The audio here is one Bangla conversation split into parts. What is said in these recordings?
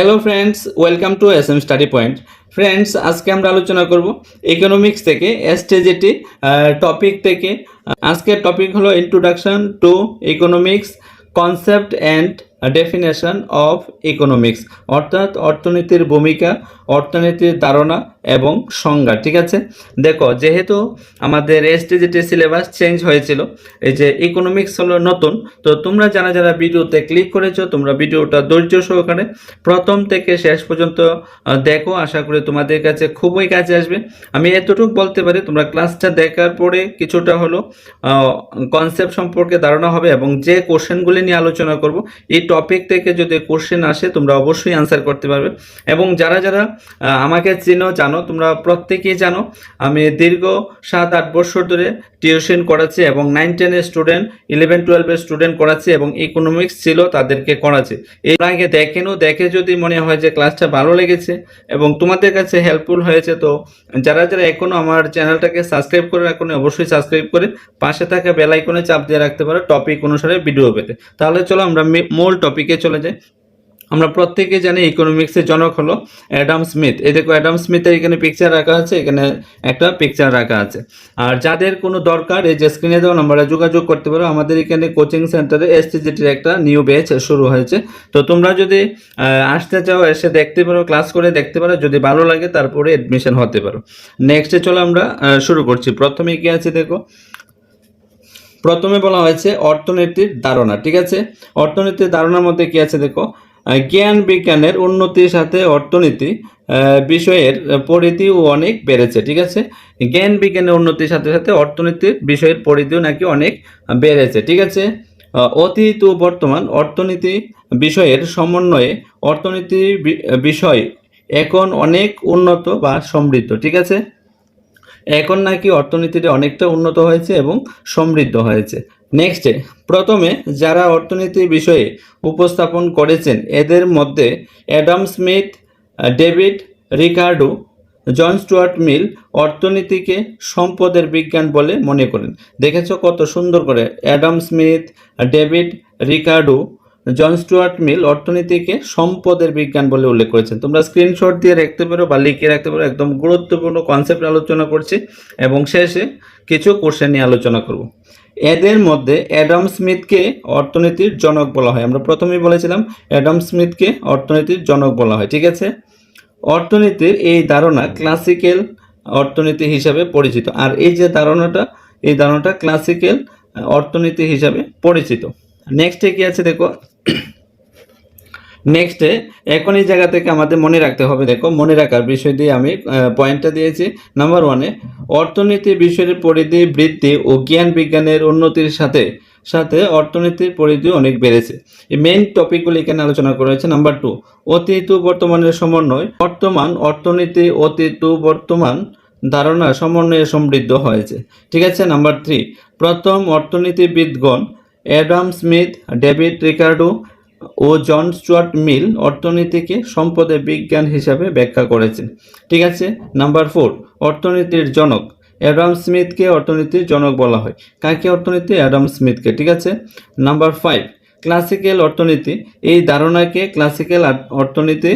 Hello friends welcome to S M study point friends আজকে আমরা আলোচনা করব ইকোনমিক্স থেকে এসটিজিটি টপিক থেকে। আজকের টপিক হলো introduction to economics concept and definition of economics অর্থাৎ অর্থনীতির ভূমিকা, অর্থনীতির ধারণা এবং সংজ্ঞা, ঠিক আছে? দেখো, যেহেতু আমাদের এসটিজিটি সিলেবাস চেঞ্জ হয়েছিল, এই যে ইকোনমিক্স হলো নতুন, তো তোমরা যারা যারা ভিডিওতে ক্লিক করেছ, তোমরা ভিডিওটা ধৈর্য সহকারে প্রথম থেকে শেষ পর্যন্ত দেখো, আশা করি তোমাদের কাছে খুবই কাজে আসবে। আমি এতটুকু বলতে পারি, তোমরা ক্লাসটা দেখার পরে কিছুটা হলো কনসেপ্ট সম্পর্কে ধারণা হবে এবং যে কোশ্চেনগুলি নিয়ে আলোচনা করব এই টপিক থেকে যদি কোশ্চেন আসে, তোমরা অবশ্যই আনসার করতে পারবে। এবং যারা যারা আমাকে চিনো, জানো, তোমরা প্রত্যেকেই জানো, আমি দীর্ঘ সাত আট বছর ধরে টিউশন করাচ্ছি এবং নাইন টেনের স্টুডেন্ট ইলেভেন টুয়েলভের স্টুডেন্ট করাচ্ছি এবং ইকোনমিক্স ছিল তাদেরকে করাচ্ছি। এর আগে দেখেনও, দেখে যদি মনে হয় যে ক্লাসটা ভালো লেগেছে এবং তোমাদের কাছে হেল্পফুল হয়েছে, তো যারা যারা এখনও আমার চ্যানেলটাকে সাবস্ক্রাইব করে রাখুন অবশ্যই সাবস্ক্রাইব করে পাশে থাকা বেল আইকনে চাপ দিয়ে রাখতে পারো টপিক অনুসারে ভিডিও পেতে। তাহলে চলো আমরা মূল টপিকে চলে যাই। আমরা প্রত্যেকে জানি ইকোনমিক্সের জনক হলো অ্যাডাম স্মিথ এই দেখো অ্যাডাম স্মিথের এখানে পিকচার রাখা আছে, এখানে একটা পিকচার রাখা আছে। আর যাদের কোনো দরকার, এই যে স্ক্রিনে দেওয়া নাম্বারে যোগাযোগ করতে পারো, আমাদের এখানে কোচিং সেন্টারে এসটিজিটির একটা নিউ ব্যাচ শুরু হয়েছে। তো তোমরা যদি আসতে চাও, এসে দেখতে পারো ক্লাস করে দেখতে পারো, যদি ভালো লাগে তারপরে অ্যাডমিশন হতে পারো। নেক্সটে চলো আমরা শুরু করছি। প্রথমে কি আছে দেখো? প্রথমে বলা হয়েছে অর্থনীতির ধারণা, ঠিক আছে? অর্থনীতির ধারণার মধ্যে কি আছে দেখো? জ্ঞান বিজ্ঞানের উন্নতির সাথে অর্থনীতি বিষয়ের পরিধিও অনেক বেড়েছে, ঠিক আছে? জ্ঞান বিজ্ঞানের উন্নতির সাথে সাথে অর্থনীতির বিষয়ের পরিধিও নাকি অনেক বেড়েছে, ঠিক আছে? অতীত ও বর্তমান অর্থনীতি বিষয়ের সমন্বয়ে অর্থনীতি বিষয় এখন অনেক উন্নত বা সমৃদ্ধ, ঠিক আছে? এখন নাকি অর্থনীতিটা অনেকটা উন্নত হয়েছে এবং সমৃদ্ধ হয়েছে। নেক্সটে প্রথমে যারা অর্থনীতির বিষয়ে উপস্থাপন করেছেন, এদের মধ্যে Adam Smith, David Ricardo, John Stuart Mill অর্থনীতিকে সম্পদের বিজ্ঞান বলে মনে করেন। দেখেছ কত সুন্দর করে Adam Smith, David Ricardo John Stuart Mill অর্থনীতিকে সম্পদের বিজ্ঞান বলে উল্লেখ করেছেন। তোমরা স্ক্রিনশট দিয়ে রাখতে পারো বা লিখে রাখতে পারো, একদম গুরুত্বপূর্ণ কনসেপ্ট আলোচনা করছি এবং শেষে কিছু কোশ্চেন নিয়ে আলোচনা করব। এদের মধ্যে অ্যাডাম স্মিথকে অর্থনীতির জনক বলা হয়। আমরা প্রথমেই বলেছিলাম, অ্যাডাম স্মিথকে অর্থনীতির জনক বলা হয়, ঠিক আছে? অর্থনীতির এই ধারণা ক্লাসিক্যাল অর্থনীতি হিসাবে পরিচিত। আর এই যে ধারণাটা, এই ধারণাটা ক্লাসিক্যাল অর্থনীতি হিসাবে পরিচিত। নেক্সটে কি আছে দেখো? নেক্সটে এখন এই জায়গা থেকে আমাদের মনে রাখতে হবে, দেখো, মনে রাখার বিষয় দিয়ে আমি পয়েন্টটা দিয়েছি। নাম্বার ওয়ানে অর্থনীতি বিষয়ের পরিধি বৃদ্ধি ও জ্ঞান বিজ্ঞানের উন্নতির সাথে সাথে অর্থনীতির পরিধি অনেক বেড়েছে। এই মেইন টপিকগুলি এখানে আলোচনা করা হয়েছে। নাম্বার টু অতীত বর্তমানের সমন্বয়, বর্তমান অর্থনীতি, অতীত বর্তমান ধারণা, সমন্বয়ে সমৃদ্ধ হয়েছে। ঠিক আছে? নাম্বার থ্রি প্রথম অর্থনীতিবিদগণ অ্যাডাম স্মিথ, ডেভিড রিকার্ডো ও জন স্টুয়ার্ট মিল অর্থনীতিকে সম্পদের বিজ্ঞান হিসাবে ব্যাখ্যা করেছেন। ঠিক আছে, নাম্বার ফোর, অর্থনীতির জনক। অ্যাডাম স্মিথকে অর্থনীতির জনক বলা হয়। কাকে অর্থনীতি? অ্যাডাম স্মিথকে। ঠিক আছে, নাম্বার ফাইভ, ক্লাসিক্যাল অর্থনীতি। এই ধারণাকে ক্লাসিক্যাল অর্থনীতি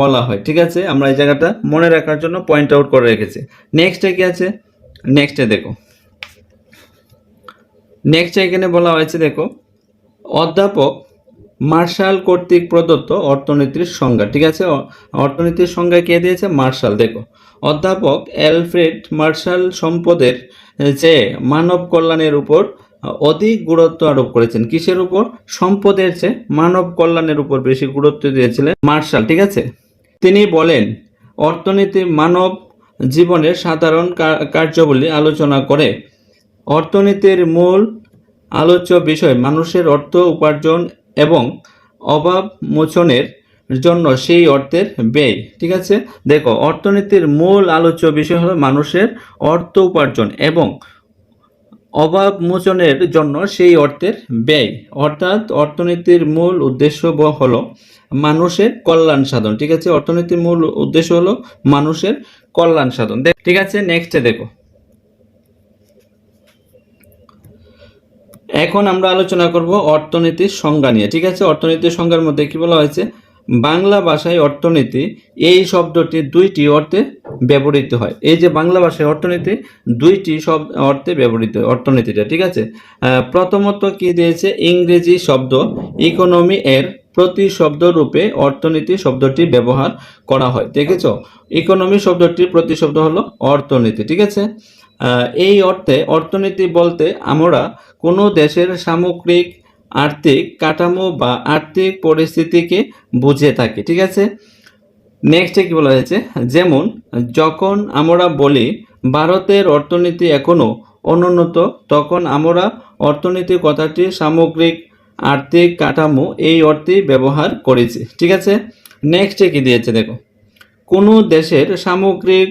বলা হয়। ঠিক আছে, আমরা এই জায়গাটা মনে রাখার জন্য পয়েন্ট আউট করে রেখেছি। নেক্সটে কি আছে? নেক্সটে দেখো। নেক্সট এখানে বলা হয়েছে, দেখো, অধ্যাপক মার্শাল কর্তৃক প্রদত্ত অর্থনীতির সংজ্ঞা, ঠিক আছে? অর্থনীতির সংজ্ঞা কে দিয়েছে? মার্শাল, দেখো। অধ্যাপক অ্যালফ্রেড মার্শাল সম্পদের যে মানব কল্যাণের উপর, অধিক গুরুত্ব আরোপ করেছেন, কিসের উপর? সম্পদের চেয়ে মানব কল্যাণের উপর বেশি গুরুত্ব দিয়েছিলেন মার্শাল, ঠিক আছে? তিনি বলেন, অর্থনীতি মানব জীবনের সাধারণ কার্যাবলী আলোচনা করে অর্থনীতির মূল আলোচ্য বিষয় মানুষের অর্থ উপার্জন এবং অভাব মোচনের জন্য সেই অর্থের ব্যয়, ঠিক আছে? দেখো, অর্থনীতির মূল আলোচ্য বিষয় হলো মানুষের অর্থ উপার্জন এবং অভাব মোচনের জন্য সেই অর্থের ব্যয়। অর্থাৎ অর্থনীতির মূল উদ্দেশ্য হলো মানুষের কল্যাণ সাধন, ঠিক আছে? অর্থনীতির মূল উদ্দেশ্য হলো মানুষের কল্যাণ সাধন। ঠিক আছে? নেক্সটে দেখো। এখন আমরা আলোচনা করব অর্থনীতির সংজ্ঞা নিয়ে, ঠিক আছে? অর্থনীতির সংজ্ঞার মধ্যে কি বলা হয়েছে? বাংলা ভাষায় অর্থনীতি, এই শব্দটি দুইটি অর্থে ব্যবহৃত হয়। এই যে বাংলা ভাষায় অর্থনীতি, দুইটি শব্দ অর্থে ব্যবহৃত হয়, অর্থনীতিটা, ঠিক আছে? প্রথমত কি দিয়েছে? ইংরেজি শব্দ, ইকোনমি এর প্রতি শব্দ রূপে অর্থনীতি শব্দটি ব্যবহার করা হয়, দেখেছ? ইকোনমি শব্দটির প্রতি শব্দ হলো অর্থনীতি, ঠিক আছে? এই অর্থে অর্থনীতি বলতে আমরা কোনো দেশের সামগ্রিক, আর্থিক কাঠামো বা আর্থিক পরিস্থিতিকে বুঝে থাকি, ঠিক আছে? নেক্সটে কি বলা হয়েছে? যেমন, যখন আমরা বলি ভারতের অর্থনীতি এখনও অনুন্নত, তখন আমরা অর্থনীতি কথাটি সামগ্রিক, আর্থিক কাঠামো এই অর্থে ব্যবহার করেছি, ঠিক আছে? নেক্সটে কি দিয়েছে দেখো? কোনো দেশের সামগ্রিক,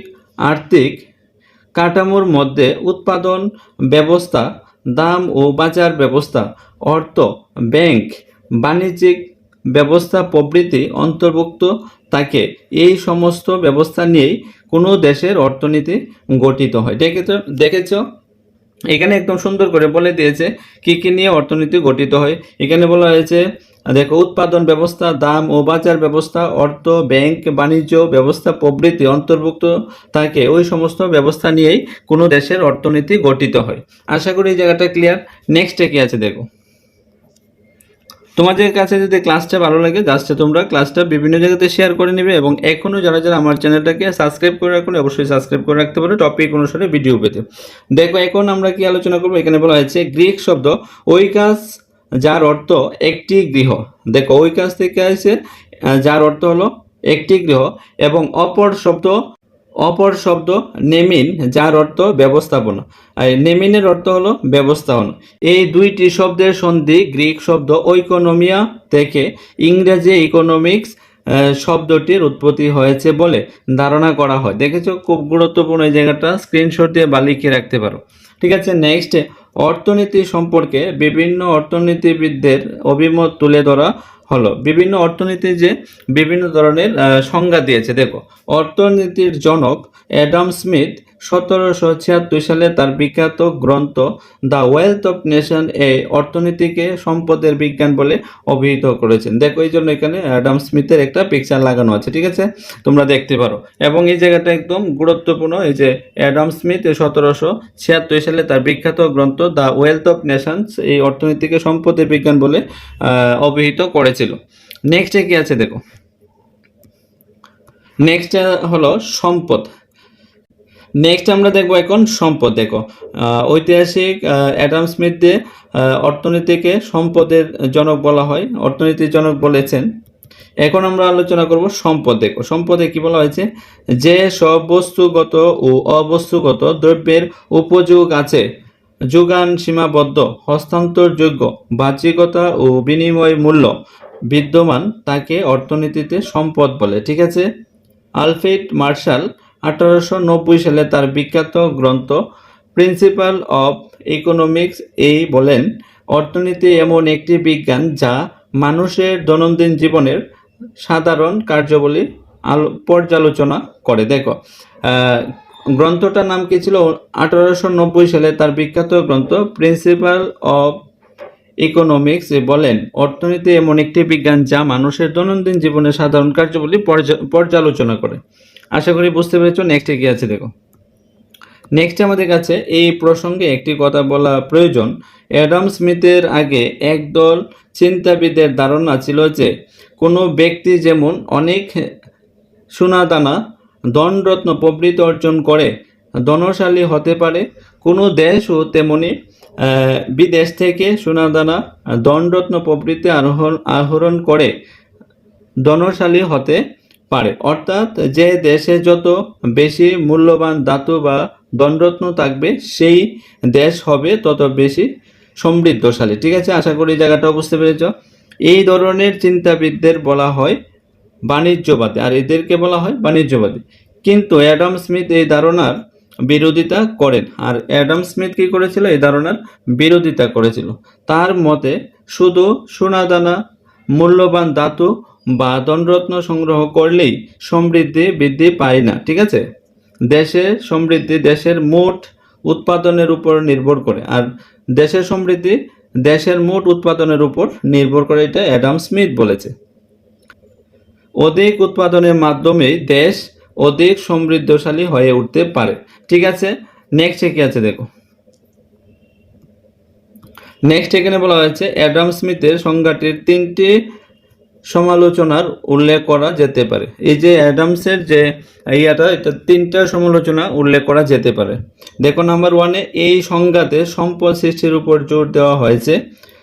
আর্থিক কাঠামোর মধ্যে উৎপাদন ব্যবস্থা, দাম ও বাজার ব্যবস্থা, অর্থ, ব্যাংক, বাণিজ্যিক ব্যবস্থা প্রভৃতি অন্তর্ভুক্ত। থাকে এই সমস্ত ব্যবস্থা নিয়েই কোনো দেশের অর্থনীতি গঠিত হয়। দেখেছ দেখেছ? এখানে একদম সুন্দর করে বলে দিয়েছে কি কি নিয়ে অর্থনীতি গঠিত হয়। এখানে বলা হয়েছে দেখো, উৎপাদন ব্যবস্থা, দাম ও বাজার ব্যবস্থা, অর্থ, ব্যাংক, বাণিজ্য ব্যবস্থা প্রভৃতি অন্তর্ভুক্ত থাকে। ওই সমস্ত ব্যবস্থা নিয়েই কোনো দেশের অর্থনীতি গঠিত হয়। আশা করি এই জায়গাটা ক্লিয়ার নেক্সটে কি আছে দেখো? তোমাদের কাছে যদি ক্লাসটা ভালো লাগে জাস্ট তোমরা ক্লাসটা বিভিন্ন জায়গাতে শেয়ার করে নেবে এবং এখনও যারা যারা আমার চ্যানেলটাকে সাবস্ক্রাইব করে রাখুন অবশ্যই সাবস্ক্রাইব করে রাখতে পারো। টপিক অনুসারে ভিডিও পেতে। দেখো, এখন আমরা কি আলোচনা করব? এখানে বলা হয়েছে গ্রিক শব্দ। ঐকাস যার অর্থ একটি গৃহ। দেখো ঐকাস থেকে আছে যার অর্থ হলো একটি গৃহ এবং অপর শব্দ অপর শব্দ নেমিন, যার অর্থ ব্যবস্থাপনা। আর নেমিনের অর্থ হলো ব্যবস্থাপনা। এই দুইটি শব্দের সন্ধি গ্রিক শব্দ ঐকোনমিয়া থেকে ইংরেজি ইকোনমিক্স শব্দটির উৎপত্তি হয়েছে বলে ধারণা করা হয়। দেখেছ? খুব গুরুত্বপূর্ণ এই জায়গাটা স্ক্রিনশট দিয়ে বা লিখে রাখতে পারো। ঠিক আছে নেক্সট অর্থনীতি সম্পর্কে বিভিন্ন অর্থনীতিবিদদের অভিমত তুলে ধরা হলো। বিভিন্ন অর্থনীতি যে বিভিন্ন ধরনের সংজ্ঞা দিয়েছে। দেখো, অর্থনীতির জনক অ্যাডাম স্মিথ সতেরোশো ছিয়াত্তর সালে তার বিখ্যাত গ্রন্থ দ্য ওয়েলথ অফ নেশন এ অর্থনীতিকে সম্পদের বিজ্ঞান বলে অভিহিত করেছেন। দেখো, এই জন্য এখানে অ্যাডাম স্মিথের একটা পিকচার লাগানো আছে, ঠিক আছে? তোমরা দেখতে পারো। এবং এই জায়গাটা একদম গুরুত্বপূর্ণ, এই যে অ্যাডাম স্মিথ সতেরোশো ছিয়াত্তর সালে তার বিখ্যাত গ্রন্থ দ্য ওয়েলথ অফ নেশনস এই অর্থনীতিকে সম্পদের বিজ্ঞান বলে অভিহিত করেছিল। নেক্সটে কি আছে দেখো? নেক্সট হলো সম্পদ। নেক্সট আমরা দেখব এখন সম্পদ, দেখো। ঐতিহাসিক অ্যাডাম স্মিথ দিয়ে অর্থনীতিকে সম্পদের জনক বলা হয়। অর্থনীতির জনক বলেছেন। এখন আমরা আলোচনা করব সম্পদ, দেখো। সম্পদে কি বলা হয়েছে? যে সব বস্তুগত ও অবস্তুগত দ্রব্যের উপযোগ আছে, যোগান সীমাবদ্ধ, হস্তান্তরযোগ্য, বাহ্যিকতা ও বিনিময় মূল্য বিদ্যমান, তাকে অর্থনীতিতে সম্পদ বলে। ঠিক আছে? আলফ্রেড মার্শাল আঠারোশো নব্বই সালে তার বিখ্যাত গ্রন্থ প্রিন্সিপাল অফ ইকোনমিক্স এই বলেন, অর্থনীতি এমন একটি বিজ্ঞান যা মানুষের দৈনন্দিন জীবনের সাধারণ কার্যাবলী পর্যালোচনা করে। দেখো গ্রন্থটার নাম কি ছিল? আঠারোশো নব্বই সালে তার বিখ্যাত গ্রন্থ প্রিন্সিপাল অফ ইকোনমিক্স বলেন, অর্থনীতি এমন একটি বিজ্ঞান যা মানুষের দৈনন্দিন জীবনের সাধারণ কার্যাবলী পর্যা- পর্যালোচনা করে। আশা করি বুঝতে পেরেছ নেক্সটে কি আছে দেখো। নেক্সট আমাদের কাছে এই প্রসঙ্গে একটি কথা বলা প্রয়োজন। অ্যাডাম স্মিথের আগে একদল চিন্তাবিদের ধারণা ছিল যে, কোনো ব্যক্তি যেমন অনেক সোনাদানা, ধনরত্ন প্রবৃত্তি অর্জন করে, ধনশালী হতে পারে, কোনো দেশও তেমনি বিদেশ থেকে সোনাদানা, ধনরত্ন প্রবৃত্তি আরোহণ, আহরণ করে, ধনশালী হতে পারে। অর্থাৎ যে দেশে যত বেশি মূল্যবান ধাতু বা দণ্ডরত্ন থাকবে, সেই দেশ হবে তত বেশি সমৃদ্ধশালী। ঠিক আছে? আশা করি জায়গাটা বুঝতে পেরেছ। এই ধরনের চিন্তাবিদদের বলা হয় বাণিজ্যবাদী, আর এদেরকে বলা হয় বাণিজ্যবাদী। কিন্তু অ্যাডাম স্মিথ এই ধারণার বিরোধিতা করেন, আর অ্যাডাম স্মিথ কি করেছিল? এই ধারণার বিরোধিতা করেছিল। তার মতে, শুধু সোনাদানা মূল্যবান ধাতু বা দণ্ডরত্ন সংগ্রহ করলেই সমৃদ্ধি বৃদ্ধি পায় না, ঠিক আছে? দেশের সমৃদ্ধি, দেশের মোট উৎপাদনের উপর নির্ভর করে। আর দেশের সমৃদ্ধি, দেশের মোট উৎপাদনের উপর নির্ভর করে, এটা অ্যাডাম স্মিথ বলেছে। অধিক উৎপাদনের মাধ্যমে দেশ অধিক সমৃদ্ধশালী হয়ে উঠতে পারে, ঠিক আছে? নেক্সট কি আছে দেখো? নেক্সট এখানে বলা হয়েছে, অ্যাডাম স্মিথের সংজ্ঞাটির তিনটি সমালোচনার উল্লেখ করা যেতে পারে। এই যে অ্যাডামসের যে ইয়াটা, এটা তিনটা সমালোচনা উল্লেখ করা যেতে পারে। দেখো, নাম্বার ওয়ানে এই সংজ্ঞাতে সম্পদ সৃষ্টির উপর জোর দেওয়া হয়েছে।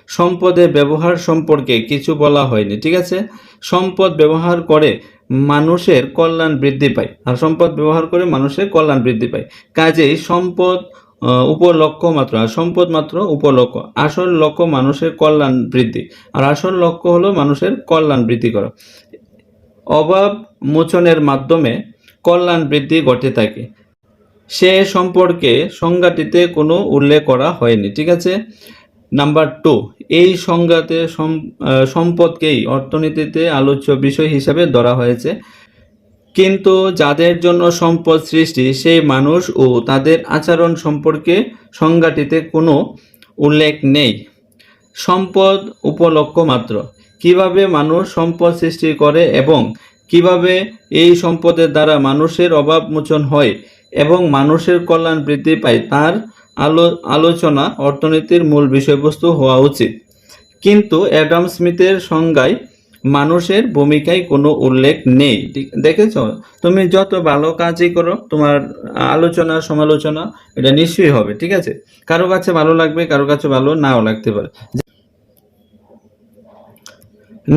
সম্পদের ব্যবহার সম্পর্কে কিছু বলা হয়নি, ঠিক আছে? সম্পদ ব্যবহার করে মানুষের কল্যাণ বৃদ্ধি পায়। আর সম্পদ ব্যবহার করে মানুষের কল্যাণ বৃদ্ধি পায়। কাজেই সম্পদ উপলক্ষ্য মাত্র, আর সম্পদ মাত্র উপলক্ষ্য। আসল লক্ষ্য মানুষের কল্যাণ বৃদ্ধি, আর আসল লক্ষ্য হলো মানুষের কল্যাণ বৃদ্ধি করা। অভাব মোচনের মাধ্যমে কল্যাণ বৃদ্ধি ঘটে থাকে। সে সম্পর্কে সংজ্ঞাটিতে কোনো উল্লেখ করা হয়নি, ঠিক আছে? নাম্বার টু, এই সংজ্ঞাতে সম্পদকেই অর্থনীতিতে আলোচ্য বিষয় হিসাবে ধরা হয়েছে। কিন্তু যাদের জন্য সম্পদ সৃষ্টি, সেই মানুষ ও তাদের আচরণ সম্পর্কে সংজ্ঞাটিতে কোনো উল্লেখ নেই। সম্পদ উপলক্ষ মাত্র। কীভাবে মানুষ সম্পদ সৃষ্টি করে এবং কীভাবে এই সম্পদের দ্বারা মানুষের অভাব মোচন হয় এবং মানুষের কল্যাণ বৃদ্ধি পায়, তার আলো, আলোচনা অর্থনীতির মূল বিষয়বস্তু হওয়া উচিত। কিন্তু অ্যাডাম স্মিথের সংজ্ঞায় মানুষের ভূমিকায় কোনো উল্লেখ নেই। দেখেছ? তুমি যত ভালো কাজই করো, তোমার আলোচনা, সমালোচনা, এটা নিশ্চয়ই হবে, ঠিক আছে? কারও কাছে ভালো লাগবে, কারও কাছে ভালো নাও লাগতে পারে।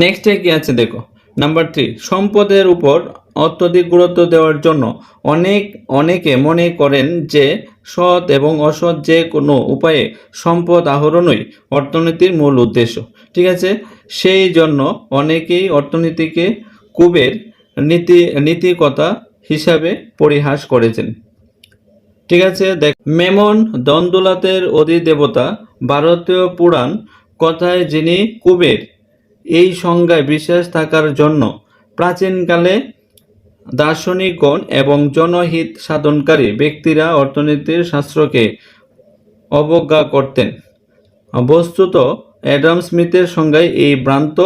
নেক্সটে কি আছে দেখো? নাম্বার থ্রি সম্পদের উপর অত্যধিক গুরুত্ব দেওয়ার জন্য অনেক, অনেকে মনে করেন যে সৎ এবং অসৎ যে কোনো উপায়ে সম্পদ আহরণই অর্থনীতির মূল উদ্দেশ্য। ঠিক আছে? সেই জন্য অনেকেই অর্থনীতিকে কুবের নীতি, নীতিকতা হিসাবে পরিহাস করেছেন। ঠিক আছে? দেখ, মেমন দন্দুলাতের অধিদেবতা ভারতীয় পুরাণ কথায় যিনি কুবের এই সংজ্ঞায় বিশ্বাস থাকার জন্য প্রাচীনকালে দার্শনিকগণ এবং জনহিত সাধনকারী ব্যক্তিরা অর্থনীতির শাস্ত্রকে অবজ্ঞা করতেন। বস্তুত অ্যাডাম স্মিথের সংজ্ঞায় এই ভ্রান্ত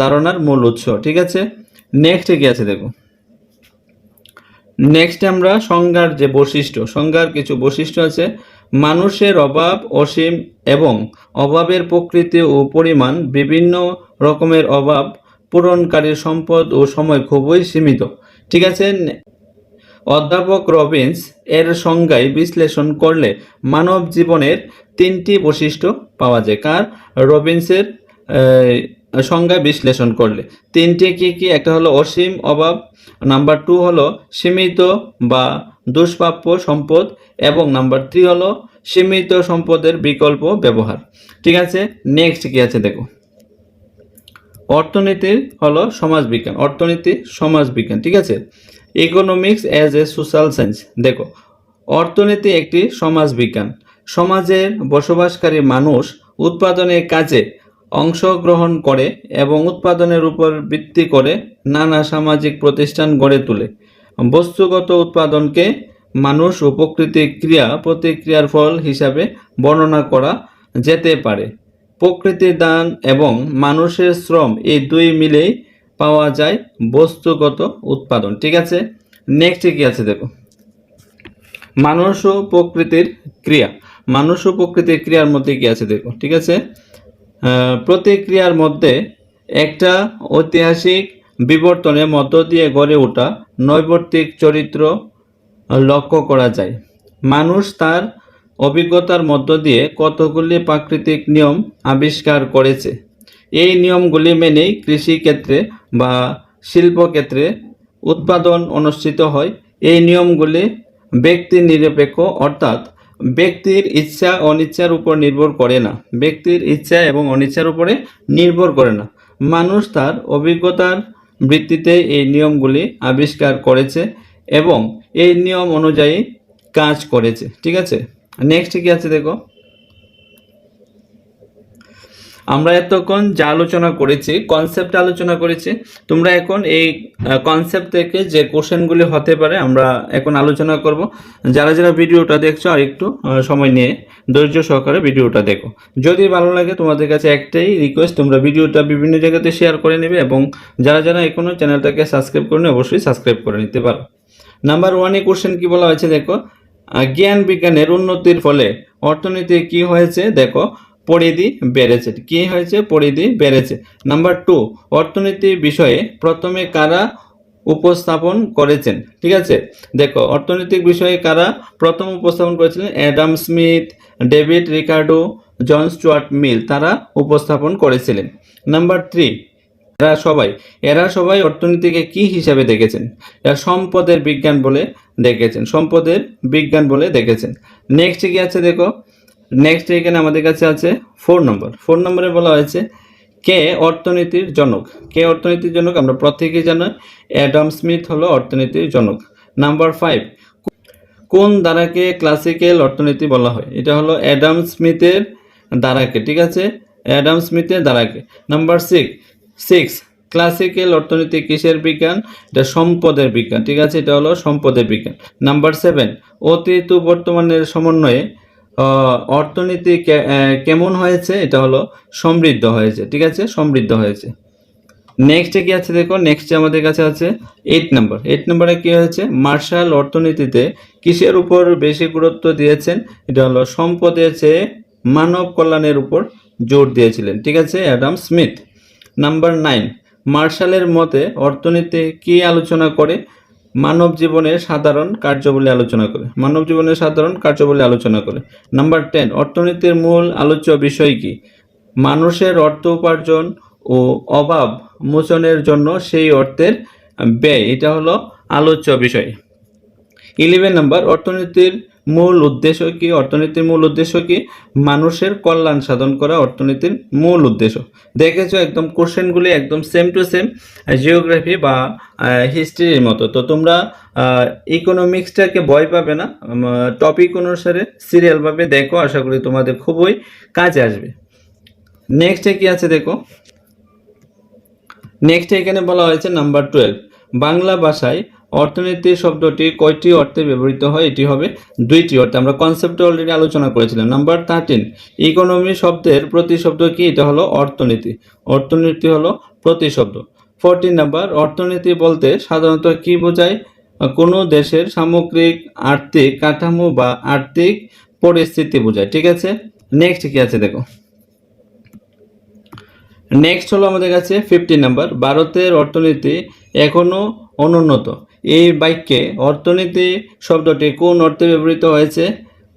ধারণার মূল উৎস, ঠিক আছে? নেক্সট কি আছে, দেখো। নেক্সট আমরা সংজ্ঞার যে বৈশিষ্ট্য, সংজ্ঞার কিছু বৈশিষ্ট্য আছে। মানুষের অভাব, অসীম এবং অভাবের প্রকৃতি ও পরিমাণ বিভিন্ন রকমের অভাব পূরণকারী সম্পদ ও সময় খুবই সীমিত, ঠিক আছে? অধ্যাপক রবিন্স এর সংজ্ঞায় বিশ্লেষণ করলে মানব জীবনের তিনটি বৈশিষ্ট্য পাওয়া যায়। কার? রবিন্সের সংজ্ঞা বিশ্লেষণ করলে। তিনটি কি কি? একটা হলো অসীম অভাব, নাম্বার টু হলো সীমিত বা দুষ্প্রাপ্য সম্পদ, এবং নাম্বার থ্রি হলো সীমিত সম্পদের বিকল্প ব্যবহার। ঠিক আছে? নেক্সট কি আছে দেখো। অর্থনীতির হলো সমাজবিজ্ঞান। অর্থনীতি, সমাজবিজ্ঞান। ঠিক আছে? Economics as a social science দেখো, অর্থনীতি একটি সমাজবিজ্ঞান। সমাজের বসবাসকারী মানুষ উৎপাদনের কাজে অংশগ্রহণ করে এবং উৎপাদনের উপর ভিত্তি করে নানা সামাজিক প্রতিষ্ঠান গড়ে তোলে। বস্তুগত উৎপাদনকে মানুষ ও ক্রিয়া, প্রতিক্রিয়ার ফল হিসাবে বর্ণনা করা যেতে পারে। প্রকৃতির দান এবং মানুষের শ্রম, এই দুই মিলেই পাওয়া যায় বস্তুগত উৎপাদন। ঠিক আছে? নেক্সট কি আছে দেখো? মানুষ ও প্রকৃতির ক্রিয়া। মানুষ ও প্রকৃতির ক্রিয়ার মধ্যে কি আছে দেখো? ঠিক আছে? প্রতিক্রিয়ার মধ্যে একটা ঐতিহাসিক বিবর্তনের মধ্য দিয়ে গড়ে ওঠা নৈবর্তিক চরিত্র লক্ষ্য করা যায়। মানুষ তার অভিজ্ঞতার মধ্য দিয়ে কতগুলি প্রাকৃতিক নিয়ম আবিষ্কার করেছে? এই নিয়মগুলি মেনেই কৃষিক্ষেত্রে বা শিল্পক্ষেত্রে উৎপাদন অনুষ্ঠিত হয়। এই নিয়মগুলি ব্যক্তি নিরপেক্ষ, অর্থাৎ ব্যক্তির ইচ্ছা, অনিচ্ছার উপর নির্ভর করে না। ব্যক্তির ইচ্ছা এবং অনিচ্ছার উপরে নির্ভর করে না। মানুষ তার অভিজ্ঞতার ভিত্তিতে এই নিয়মগুলি আবিষ্কার করেছে এবং এই নিয়ম অনুযায়ী কাজ করেছে। ঠিক আছে? নেক্সট কি আছে দেখো? আমরা এতক্ষণ যা আলোচনা করেছি কনসেপ্ট আলোচনা করেছি, তোমরা এখন এই কনসেপ্ট থেকে যে কোশ্চেনগুলি হতে পারে আমরা এখন আলোচনা করব। যারা যারা ভিডিওটা দেখছ আর একটু সময় নিয়ে ধৈর্য সহকারে ভিডিওটা দেখো। যদি ভালো লাগে তোমাদের কাছে একটাই রিকোয়েস্ট তোমরা ভিডিওটা বিভিন্ন জায়গাতে শেয়ার করে নেবে এবং যারা যারা এখনও চ্যানেলটাকে সাবস্ক্রাইব করে অবশ্যই সাবস্ক্রাইব করে নিতে পারো। নাম্বার ওয়ানে কোশ্চেন কি বলা হয়েছে দেখো? জ্ঞান বিজ্ঞানের উন্নতির ফলে অর্থনীতি কি হয়েছে? দেখো পরিধি বেড়েছে। কি হয়েছে? পরিধি বেড়েছে। নাম্বার টু অর্থনীতি বিষয়ে প্রথমে কারা উপস্থাপন করেছেন? ঠিক আছে? দেখো অর্থনৈতিক বিষয়ে কারা প্রথম উপস্থাপন করেছিলেন? Adam Smith, David Ricardo, John Stuart Mill তারা উপস্থাপন করেছিলেন। নাম্বার থ্রি এরা সবাই এরা সবাই অর্থনীতিকে কি হিসাবে দেখেছেন? এরা সম্পদের বিজ্ঞান বলে দেখেছেন, সম্পদের বিজ্ঞান বলে দেখেছেন। নেক্সট কি আছে দেখো? নেক্সট এখানে আমাদের কাছে আছে ফোর নম্বর ফোর নম্বরে বলা হয়েছে, কে অর্থনীতির জনক? কে অর্থনীতির জনক? আমরা প্রত্যেকেই জানি, অ্যাডাম স্মিথ হলো অর্থনীতির জনক। নাম্বার ফাইভ কোন দ্বারাকে ক্লাসিক্যাল অর্থনীতি বলা হয়? এটা হলো অ্যাডাম স্মিথের দ্বারাকে, ঠিক আছে? অ্যাডাম স্মিথের দ্বারাকে। নাম্বার সিক্স সিক্স ক্লাসিক্যাল অর্থনীতি কিসের বিজ্ঞান? এটা সম্পদের বিজ্ঞান, ঠিক আছে? এটা হলো সম্পদের বিজ্ঞান। নাম্বার সেভেন অতীত বর্তমানের সমন্বয়ে অর্থনীতি কেমন হয়েছে? এটা হলো সমৃদ্ধ হয়েছে, ঠিক আছে? সমৃদ্ধ হয়েছে। নেক্সটে কি আছে দেখো? নেক্সটে আমাদের কাছে আছে এইট নাম্বার এইট নাম্বারে কি হয়েছে? মার্শাল অর্থনীতিতে কিসের উপর বেশি গুরুত্ব দিয়েছেন? এটা হলো সম্পদের চেয়ে মানব কল্যাণের উপর জোর দিয়েছিলেন, ঠিক আছে? অ্যাডাম স্মিথ নাম্বার নাইন মার্শালের মতে অর্থনীতি কি আলোচনা করে? মানব জীবনের সাধারণ কার্যবলী আলোচনা করে। মানব জীবনের সাধারণ কার্যবলী আলোচনা করে। নাম্বার টেন, অর্থনীতির মূল আলোচ্য বিষয় কি? মানুষের অর্থ উপার্জন ও অভাব মোচনের জন্য সেই অর্থের ব্যয়, এটা হলো আলোচ্য বিষয়। ইলেভেন নাম্বার, অর্থনীতির মূল উদ্দেশ্য কি? অর্থনীতির মূল উদ্দেশ্য কি? মানুষের কল্যাণ সাধন করা অর্থনীতির মূল উদ্দেশ্য। দেখেছ একদম কোশ্চেনগুলি একদম সেম টু সেম জিওগ্রাফি বা হিস্ট্রির মতো। তো তোমরা ইকোনমিক্সটাকে ভয় পাবে না। টপিক অনুসারে সিরিয়ালভাবে দেখো, আশা করি তোমাদের খুবই কাজে আসবে। নেক্সটে কি আছে দেখো? নেক্সট এখানে বলা হয়েছে নাম্বার টুয়েলভ বাংলা ভাষায় অর্থনীতি শব্দটি কয়টি অর্থে ব্যবহৃত হয়? এটি হবে দুইটি অর্থে। আমরা কনসেপ্টে অলরেডি আলোচনা করেছিলাম। নাম্বার থার্টিন ইকোনমি শব্দের প্রতিশব্দ কি? এটা হলো অর্থনীতি। অর্থনীতি হলো প্রতিশব্দ। ফোরটিন নাম্বার অর্থনীতি বলতে সাধারণত কি বোঝায়? কোনো দেশের সামগ্রিক, আর্থিক কাঠামো বা আর্থিক পরিস্থিতি বোঝায়। ঠিক আছে? নেক্সট কি আছে দেখো? নেক্সট হলো আমাদের কাছে ফিফটি নাম্বার ভারতের অর্থনীতি এখনও অনুন্নত। এই বাক্যে অর্থনীতি শব্দটি কোন অর্থে ব্যবহৃত হয়েছে?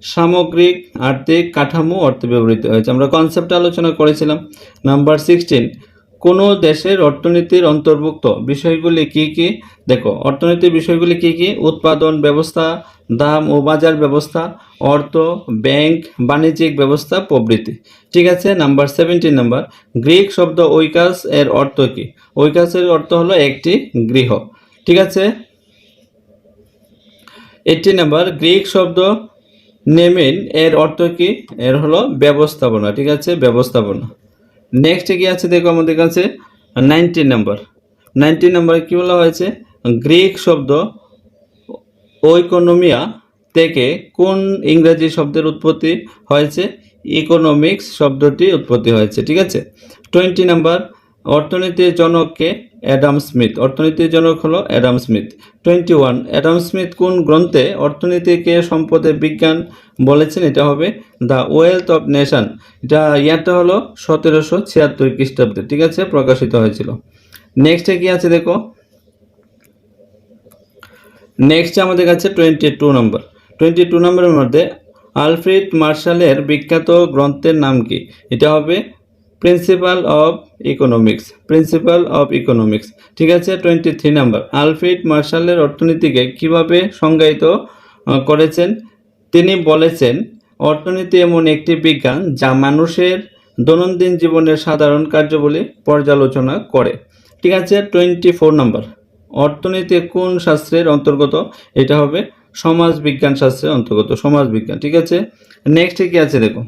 সামগ্রিক, আর্থিক কাঠামো অর্থে ব্যবহৃত হয়েছে। আমরা কনসেপ্ট আলোচনা করেছিলাম। নাম্বার সিক্সটিন কোনো দেশের অর্থনীতির অন্তর্ভুক্ত? বিষয়গুলি কি কি? দেখো, অর্থনীতির বিষয়গুলি কি কি? উৎপাদন ব্যবস্থা, দাম ও বাজার ব্যবস্থা, অর্থ, ব্যাংক, বাণিজ্যিক ব্যবস্থা, প্রভৃতি। ঠিক আছে? নাম্বার সেভেন্টিন নাম্বার গ্রিক শব্দ ঐকাস এর অর্থ কি? ঐকাসের অর্থ হলো একটি গৃহ। ঠিক আছে? এইটি নাম্বার, গ্রিক শব্দ নেমেন, এর অর্থ কি? এর হলো ব্যবস্থাপনা, ঠিক আছে? ব্যবস্থাপনা। নেক্সট কি আছে? দেখো আমাদের কাছে নাইনটিন নাম্বার নাইনটিন নাম্বারে কি বলা হয়েছে? গ্রিক শব্দ ওইকোনমিয়া থেকে কোন ইংরেজি শব্দের উৎপত্তি হয়েছে? ইকোনমিক্স শব্দটি উৎপত্তি হয়েছে, ঠিক আছে? টোয়েন্টি নাম্বার অর্থনীতির জনককে অ্যাডাম স্মিথ। অর্থনীতির জনক হলো Adam Smith. Twenty one. Adam Smith কোন গ্রন্থে অর্থনীতিকে সম্পদের বিজ্ঞান বলেছেন? এটা হবে দ্য ওয়েলথ অফ নেশান। এটা ইয়ারটা হলো সতেরোশো ছিয়াত্তর খ্রিস্টাব্দে। ঠিক আছে? প্রকাশিত হয়েছিল। নেক্সটে কি আছে দেখো? নেক্সট আমাদের কাছে টোয়েন্টি টু নম্বর। টোয়েন্টি টু নম্বরের মধ্যে আলফ্রেড মার্শালের বিখ্যাত গ্রন্থের নাম কি? এটা হবে principle of economics principle of economics ঠিক আছে টোয়েন্টি থ্রি নাম্বার আলফ্রেড মার্শালের অর্থনীতিকে কীভাবে সংজ্ঞায়িত করেছেন? তিনি বলেছেন, অর্থনীতি এমন একটি বিজ্ঞান যা মানুষের দৈনন্দিন জীবনের সাধারণ কার্যবলী পর্যালোচনা করে। ঠিক আছে টোয়েন্টি ফোর নাম্বার অর্থনীতি কোন শাস্ত্রের অন্তর্গত? এটা হবে সমাজ বিজ্ঞান শাস্ত্রের অন্তর্গত সমাজ বিজ্ঞান ঠিক আছে? নেক্সট কি আছে দেখো?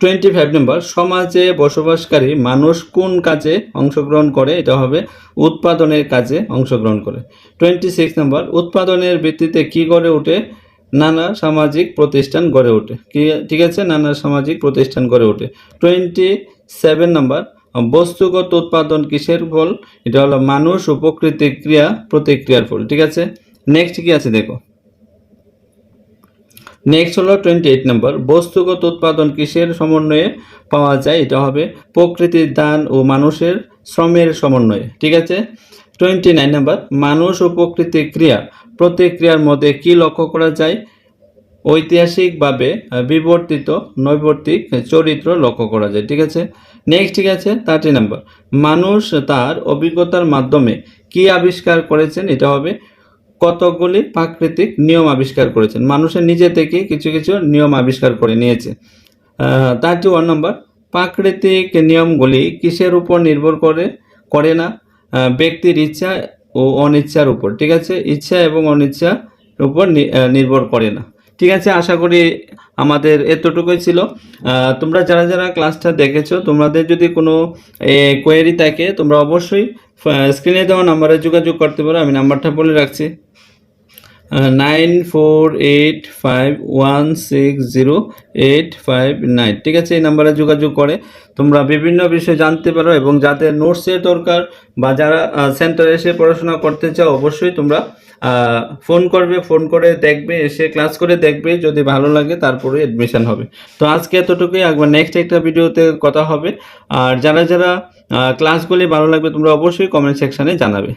টোয়েন্টি ফাইভ নম্বর সমাজে বসবাসকারী মানুষ কোন কাজে অংশগ্রহণ করে? এটা হবে উৎপাদনের কাজে অংশগ্রহণ করে। টোয়েন্টি সিক্স নম্বর উৎপাদনের ভিত্তিতে কি গড়ে ওঠে? নানা সামাজিক প্রতিষ্ঠান গড়ে ওঠে। কি, ঠিক আছে? নানা সামাজিক প্রতিষ্ঠান গড়ে ওঠে। টোয়েন্টি সেভেন নম্বর বস্তুগত উৎপাদন কিসের ফল? এটা হলো মানুষ ও ক্রিয়া প্রতিক্রিয়ার ফল। ঠিক আছে? নেক্সট কি আছে দেখো? নেক্সট হলো টোয়েন্টি এইট নম্বর বস্তুগত উৎপাদন কিসের সমন্বয়ে পাওয়া যায়? এটা হবে প্রকৃতির দান ও মানুষের শ্রমের সমন্বয়ে। ঠিক আছে? টোয়েন্টি নাইন নম্বর মানুষ ও প্রকৃতির ক্রিয়া। প্রতিক্রিয়ার মধ্যে কি লক্ষ্য করা যায়? ঐতিহাসিকভাবে বিবর্তিত নৈবর্তিক চরিত্র লক্ষ্য করা যায়। ঠিক আছে? নেক্সট ঠিক আছে থার্টি নাম্বার মানুষ তার অভিজ্ঞতার মাধ্যমে কি আবিষ্কার করেছেন? এটা হবে কতকগুলি প্রাকৃতিক নিয়ম আবিষ্কার করেছেন? মানুষের নিজে থেকে কিছু কিছু নিয়ম আবিষ্কার করে নিয়েছে। থার্টি ওয়ান নম্বর, প্রাকৃতিক নিয়মগুলি কিসের উপর নির্ভর করে করে না? ব্যক্তির ইচ্ছা ও অনিচ্ছার উপর, ঠিক আছে? ইচ্ছা এবং অনিচ্ছার উপর নির্ভর করে না। ঠিক আছে, আশা করি আমাদের এতটুকুই ছিল। তোমরা যারা যারা ক্লাসটা দেখেছ, তোমাদের যদি কোনো কোয়েরি থাকে, তোমরা অবশ্যই স্ক্রিনে দেওয়া নাম্বারে যোগাযোগ করতে পারো। আমি নাম্বারটা বলে রাখছি। Nine four eight five one six zero eight five nine. ঠিক আছে, এই নাম্বারে যোগাযোগ করে। তোমরা বিভিন্ন বিষয় জানতে পারো এবং যাদের নোটসের দরকার বা যারা সেন্টারে এসে পড়াশোনা করতে চাও, অবশ্যই তোমরা ফোন করবে ফোন করে দেখবে, এসে ক্লাস করে দেখবে, যদি ভালো লাগে তারপরে অ্যাডমিশন হবে। তো আজকে এতটুকুই, একবার নেক্সট একটা ভিডিওতে কথা হবে। আর যারা যারা ক্লাসগুলি ভালো লাগবে, তোমরা অবশ্যই কমেন্ট সেকশানে জানাবে।